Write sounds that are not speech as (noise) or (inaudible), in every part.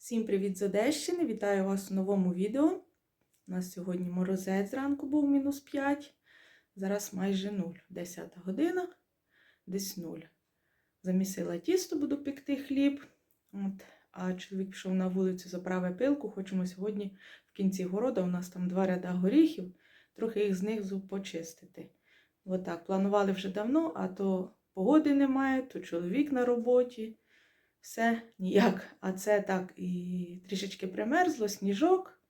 Всім привіт з Одещини! Вітаю вас у новому відео. У нас сьогодні морозець зранку був мінус 5. Зараз майже 0. 10 година, десь 0. Замісила тісто, буду пекти хліб. От. А чоловік пішов на вулицю, заправив пилку. Хочемо сьогодні в кінці города, у нас там два ряда горіхів, трохи їх знизу почистити. Отак. Планували вже давно, а то погоди немає, то чоловік на роботі все ніяк. А це так і трішечки примерзло, сніжок.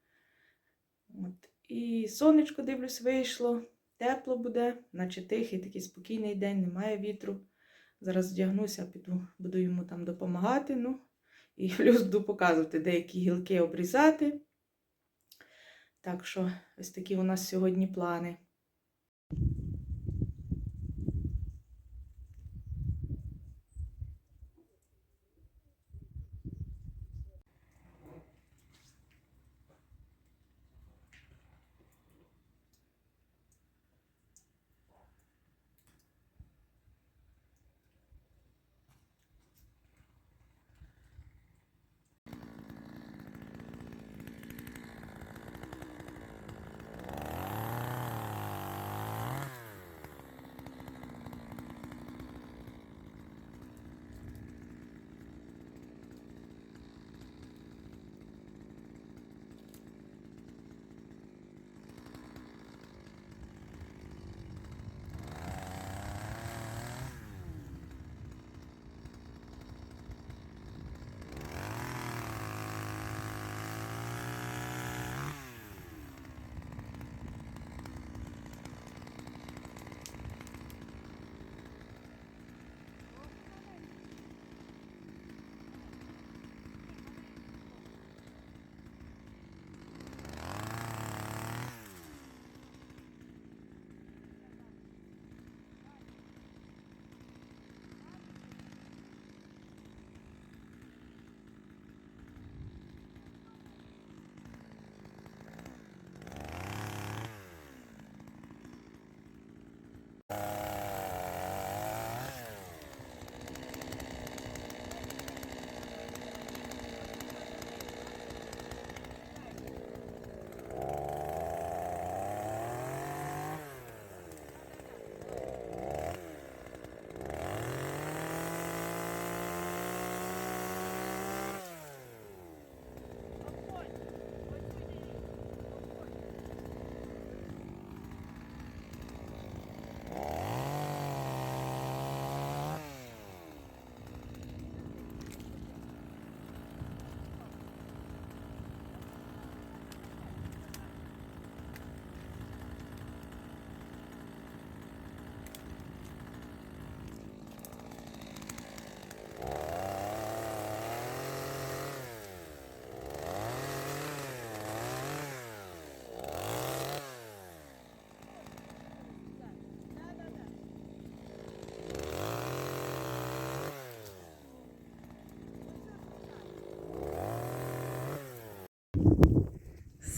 От. І сонечко, дивлюсь, вийшло. Тепло буде, наче тихий, такий спокійний день, немає вітру. Зараз вдягнуся, піду, буду йому там допомагати. Ну, і (laughs) плюс буду показувати, деякі гілки обрізати. Так що, ось такі у нас сьогодні плани.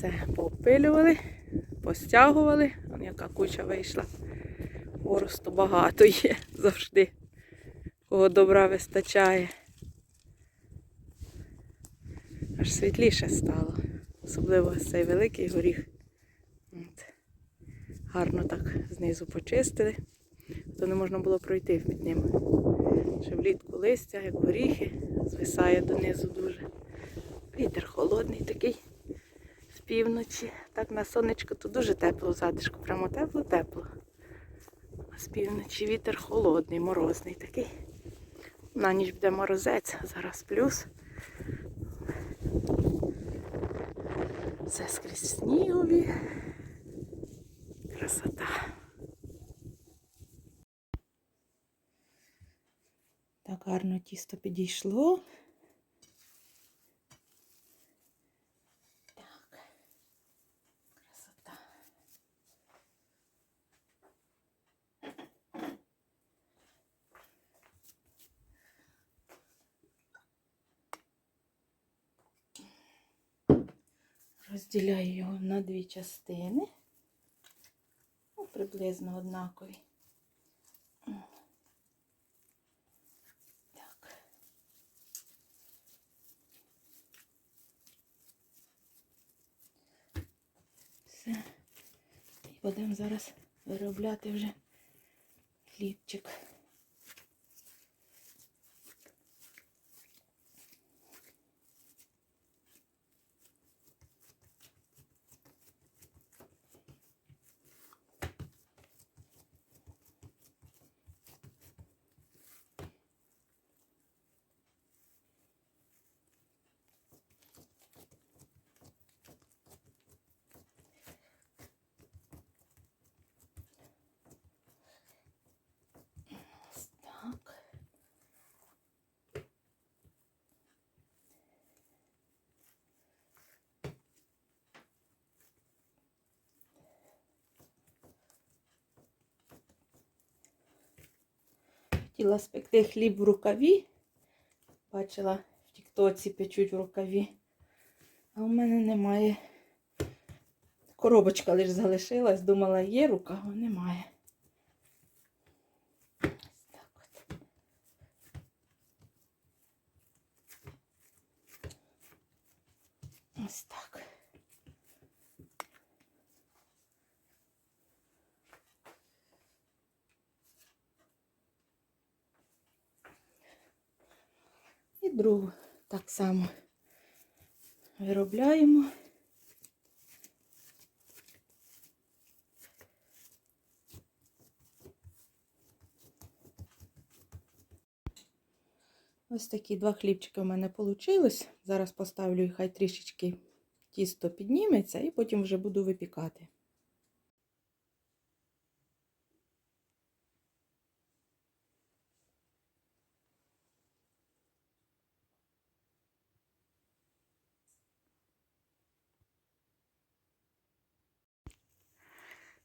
Все, попилювали, постягували. Вон яка куча вийшла. Хворосту багато є завжди. Кого добра вистачає. Аж світліше стало. Особливо цей великий горіх. От. Гарно так знизу почистили, то не можна було пройти під ним. Ще влітку листя, як горіхи, звисає донизу дуже. Вітер холодний такий півночі. Так на сонечко то дуже тепло затишку, прямо тепло-тепло. А з півночі вітер холодний, морозний такий. На ніч буде морозець, зараз плюс. Все скрізь снігові. Красота. Так гарно тісто підійшло. Розділяю його на дві частини, ну, приблизно однакові. Так. Все. І будемо зараз виробляти вже хлібчик. Хотіла спекти хліб в рукаві. Бачила в тіктоці печуть в рукаві. А у мене немає. Коробочка лише залишилась. Думала, є рукава, немає. Ось так от. Ось так. І другу так само виробляємо. Ось такі два хлібчики у мене вийшли. Зараз поставлю хай трішечки тісто підніметься, і потім вже буду випікати.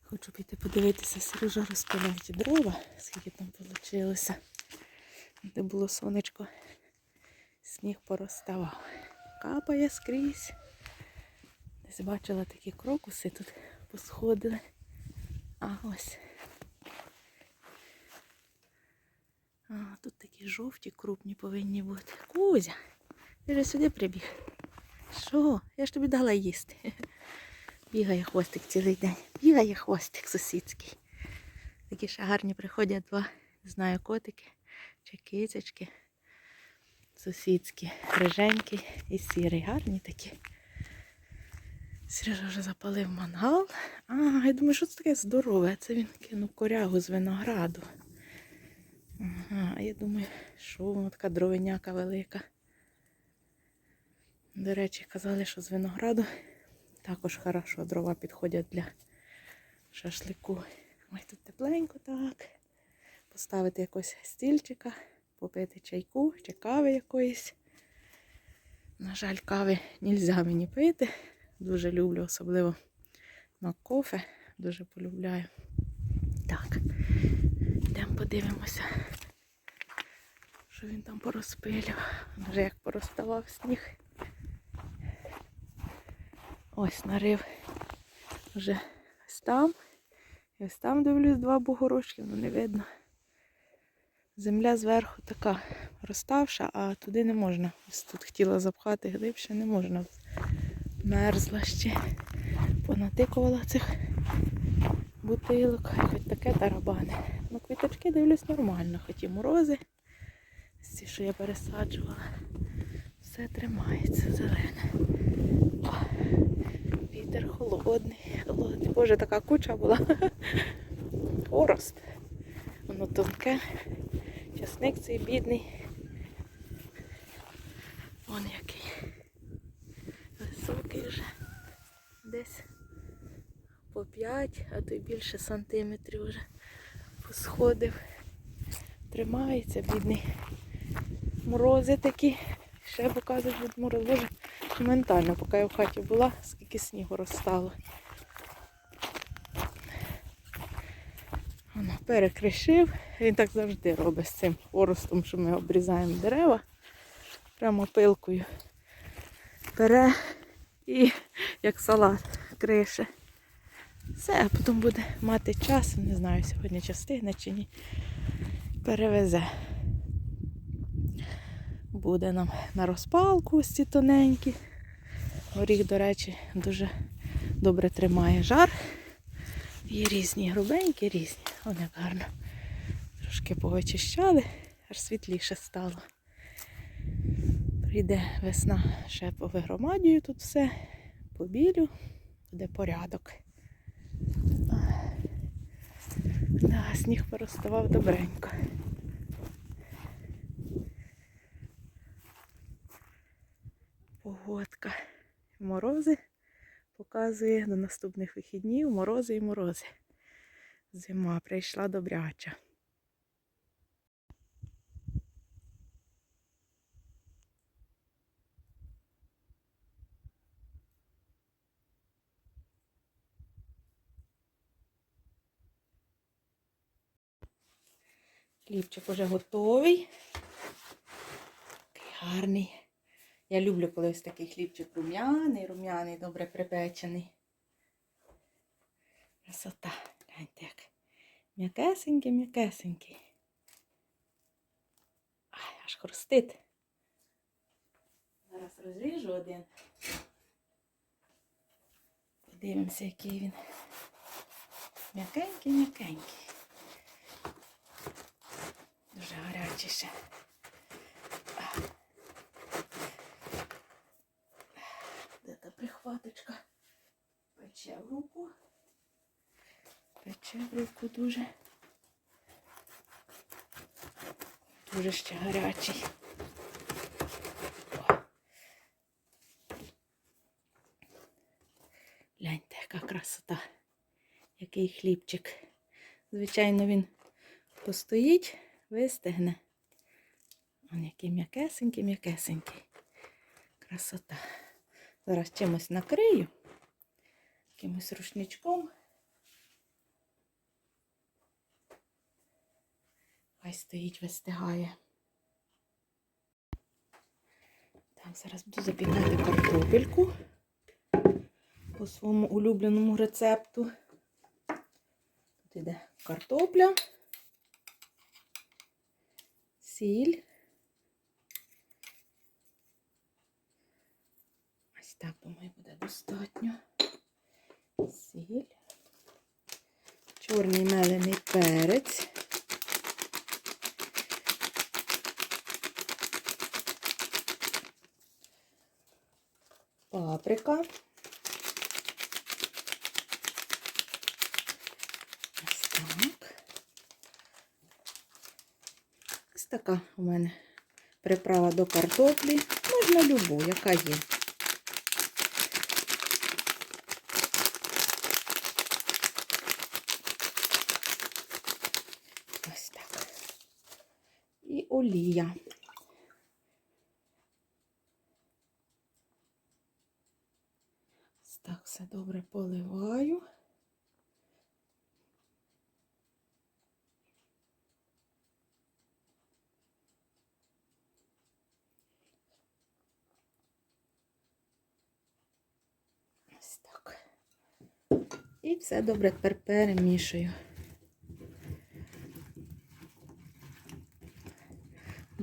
Хочу піти подивитися, Сережа розпиляє ті дрова, скільки там вийшло. Де було сонечко, сніг пороставав. Капає скрізь. Десь бачила такі крокуси тут посходили. А ось. А, тут такі жовті, крупні повинні бути. Кузя, ти вже сюди прибіг. Що? Я ж тобі дала їсти. Бігає хвостик цілий день. Бігає хвостик сусідський. Такі ще гарні приходять два, не знаю, котики чи кицечки. Сусідські, риженькі і сірий. Гарні такі. Сережа вже запалив мангал. А, я думаю, що це таке здорове. Це він кинув корягу з винограду. Ага, я думаю, що воно така дровиняка велика. До речі, казали, що з винограду також хорошо дрова підходять для шашлику. Ой, тут тепленько так. Поставити якось стільчика, попити чайку чи кави якоїсь. На жаль, кави не можна мені пити. Дуже люблю, особливо на кофе. Дуже полюбляю. Так, йдемо подивимося, що він там порозпилював. Вже як порозставав сніг. Ось нарив вже ось там. І ось там дивлюсь два бугорочки, воно не видно. Земля зверху така розставша, а туди не можна. Ось тут хотіла запхати глибше, не можна. Мерзла ще. Понатикувала цих бутилок, хоч таке тарабане. Ну, квіточки дивлюсь нормально, хоч і морози. Ці, що я пересаджувала, все тримається зелене. Вітер холодний, холодний. Боже, така куча була. (laughs) Хворост. Воно тонке. Часник цей бідний. Вон який. Високий вже. Десь по 5, а то й більше сантиметрів вже посходив. Тримається, бідний. Морози такі. Ще показують від морозу. Боже, ментально, поки я в хаті була, скільки снігу розстало. Воно перекришив. Він так завжди робить з цим хворостом, що ми обрізаємо дерева прямо пилкою. Бере і як салат крише. Все, а потім буде мати час, не знаю, сьогодні чи встигне чи ні. Перевезе. Буде нам на розпалку ось ці тоненькі. Горіх, до речі, дуже добре тримає жар. Є різні, грубенькі, різні. Вони гарно. Трошки повичищали, аж світліше стало. Прийде весна, ще повигромадюю тут все, побілю, буде порядок. Да, сніг порозставав добренько. Погодка. Морози показує до наступних вихіднів морози і морози. Зима прийшла добряча. Хлібчик уже готовий. Такий гарний. Я люблю, коли ось такий хлібчик рум'яний, рум'яний, добре припечений. Красота. Гляньте як. М'якесенький, м'якесенький. Ай, аж хрустить. Зараз розріжу один. Подивимося, який він. М'якенький, м'якенький. Дуже гарячий ще. Де та прихваточка? Пече в руку. Пече в руку дуже. Дуже ще гарячий. Гляньте, яка красота. Який хлібчик. Звичайно, він постоїть, вистигне. Он який м'якесенький, м'якесенький. Красота. Зараз чимось накрию, якимось рушничком. Хай стоїть, вистигає. Так, зараз буду запікати картопельку по своєму улюбленому рецепту. Тут іде картопля, сіль. Так, думаю, буде достатньо. Сіль. Чорний мелений перець. Паприка. Ось. Ось така у мене приправа до картоплі. Можна любу, яка є. Ось так. І олія. Так, все добре поливаю. Ось так. І все добре тепер перемішую.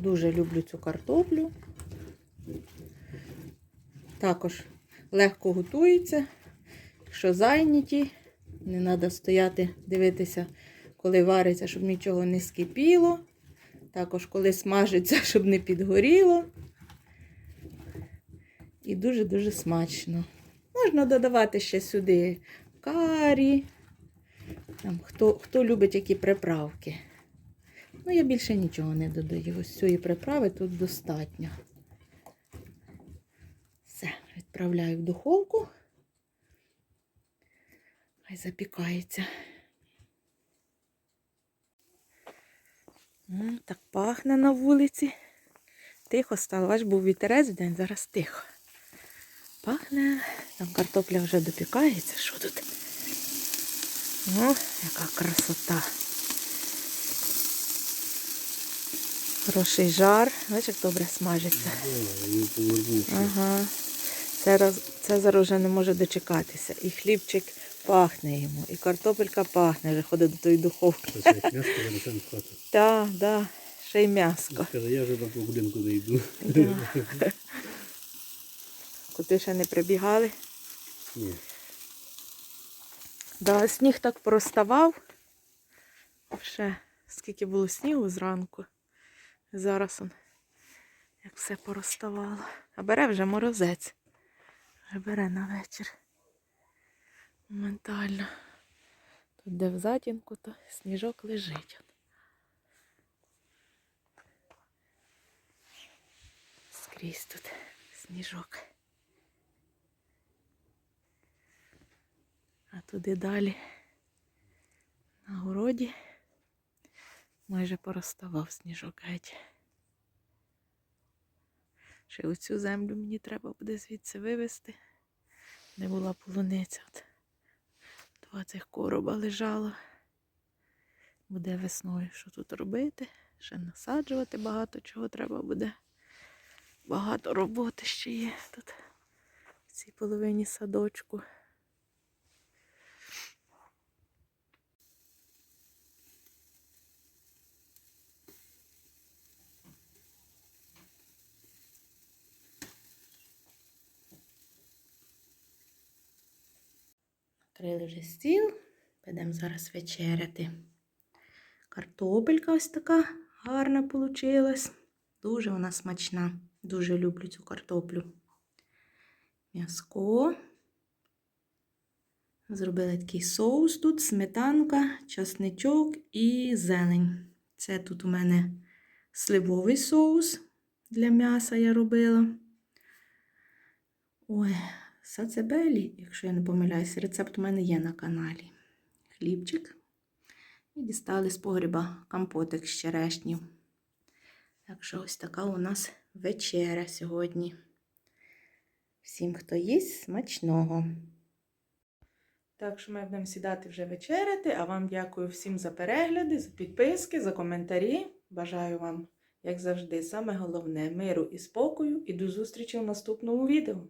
Дуже люблю цю картоплю. Також легко готується. Якщо зайняті, не треба стояти, дивитися, коли вариться, щоб нічого не скипіло. Також коли смажиться, (laughs) щоб не підгоріло. І дуже-дуже смачно. Можна додавати ще сюди карі. Там, хто, хто любить які приправки. Ну, я більше нічого не додаю. Ось цієї приправи тут достатньо. Все, відправляю в духовку. Хай запікається. Так пахне на вулиці. Тихо стало, аж був вітерець в день, зараз тихо. Пахне, там картопля вже допікається. Що тут? О, яка красота. Хороший жар. Бачиш, як добре смажиться. Ага. Це, зараз вже не може дочекатися. І хлібчик пахне йому, і картопелька пахне, вже ходить до тої духовки. Так, так, ще й м'яско. Я вже на годинку не йду. Коти ще не прибігали. Ні. Да, сніг так проставав. Ще скільки було снігу зранку. Зараз он як все пороставало. А бере вже морозець. Вже бере на вечір. Моментально. Тут де в затінку, то сніжок лежить. Скрізь тут сніжок. А туди далі на городі майже пороставав сніжок геть. Ще оцю землю мені треба буде звідси вивезти, де була полуниця. Два цих короба лежало. Буде весною, що тут робити, ще насаджувати багато чого треба буде. Багато роботи ще є тут в цій половині садочку. Накрили вже стіл, підемо зараз вечеряти. Картопелька ось така гарна получилась. Дуже вона смачна. Дуже люблю цю картоплю. М'язко. Зробила такий соус тут, сметанка, часничок і зелень. Це тут у мене сливовий соус для м'яса я робила. Ой, сацебелі, якщо я не помиляюсь, рецепт у мене є на каналі. Хлібчик. І дістали з погріба компотик з черешнів. Так що ось така у нас вечеря сьогодні. Всім, хто їсть, смачного. Так що ми будемо сідати вже вечеряти, а вам дякую всім за перегляди, за підписки, за коментарі. Бажаю вам, як завжди, саме головне миру і спокою. І до зустрічі в наступному відео.